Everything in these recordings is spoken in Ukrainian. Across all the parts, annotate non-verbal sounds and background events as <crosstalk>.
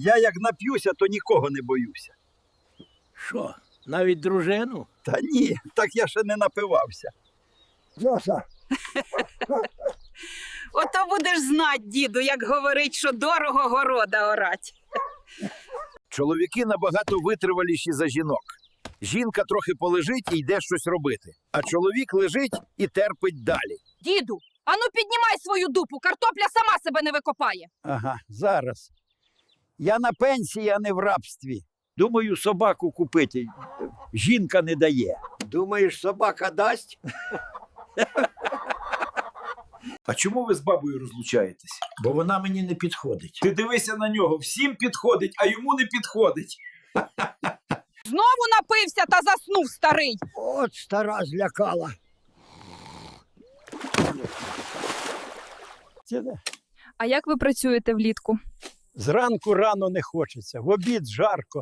Я як нап'юся, то нікого не боюся. Що, навіть дружину? Та ні, так я ще не напивався. Льоша, Ото будеш знать, діду, як говорить, що дорого города орать. Чоловіки набагато витриваліші за жінок. Жінка трохи полежить і йде щось робити, а чоловік лежить і терпить далі. Діду, ану піднімай свою дупу, картопля сама себе не викопає. Ага, зараз. Я на пенсії, а не в рабстві. Думаю, собаку купити. Жінка не дає. Думаєш, собака дасть? А чому ви з бабою розлучаєтесь? Бо вона мені не підходить. Ти дивися на нього, всім підходить, а йому не підходить. Знову напився та заснув старий. от стара злякала. Це. А як ви працюєте влітку? Зранку рано не хочеться, в обід жарко,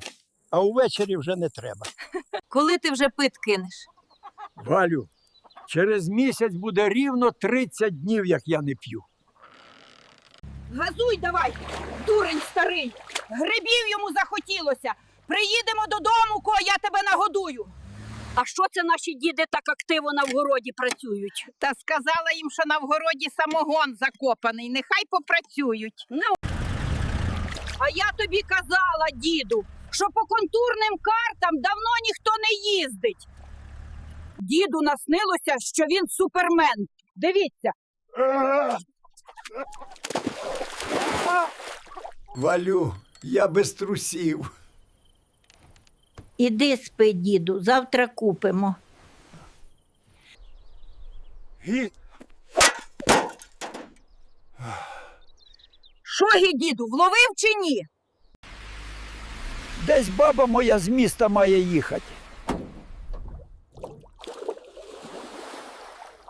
а увечері вже не треба. Коли ти вже пит кинеш? Валю, через місяць буде рівно 30 днів, як я не п'ю. Газуй давай, дурень старий. Грибів йому захотілося. Приїдемо додому, ко я тебе нагодую. А що це наші діди так активно на вгороді працюють? Та сказала їм, що на вгороді самогон закопаний. Нехай попрацюють. Ну. А я тобі казала, діду, що по контурним картам давно ніхто не їздить. Діду наснилося, що він супермен. Дивіться, Валю, я без трусів. Іди спи, діду, завтра купимо. Що гі, діду, вловив чи ні? Десь баба моя з міста має їхати.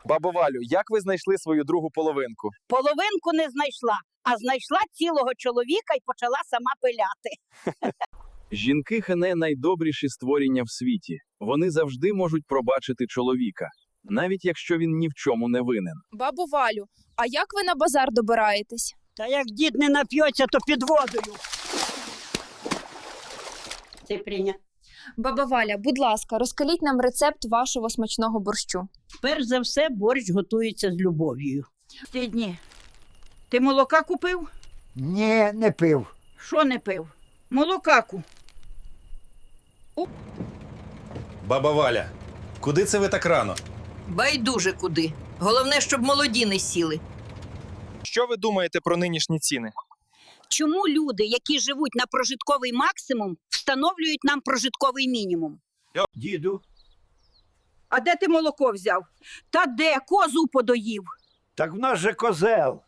Бабо Валю, як ви знайшли свою другу половинку? Половинку не знайшла, а знайшла цілого чоловіка і почала сама пиляти. <laughs> Жінки хене найдобріші створіння в світі. Вони завжди можуть пробачити чоловіка, навіть якщо він ні в чому не винен. Бабу Валю, а як ви на базар добираєтесь? Та як дід не нап'ється, то під водою. Це прийня. Баба Валя, будь ласка, розкажіть нам рецепт вашого смачного борщу. Перш за все, борщ готується з любов'ю. Сидні, ти молока купив? Ні, не пив. Що не пив? Молока ку. Баба Валя, куди це ви так рано? Байдуже куди. Головне, щоб молоді не сіли. Що ви думаєте про нинішні ціни? Чому люди, які живуть на прожитковий максимум, встановлюють нам прожитковий мінімум? Діду, А де ти молоко взяв? Та де козу подоїв? так в нас же козел.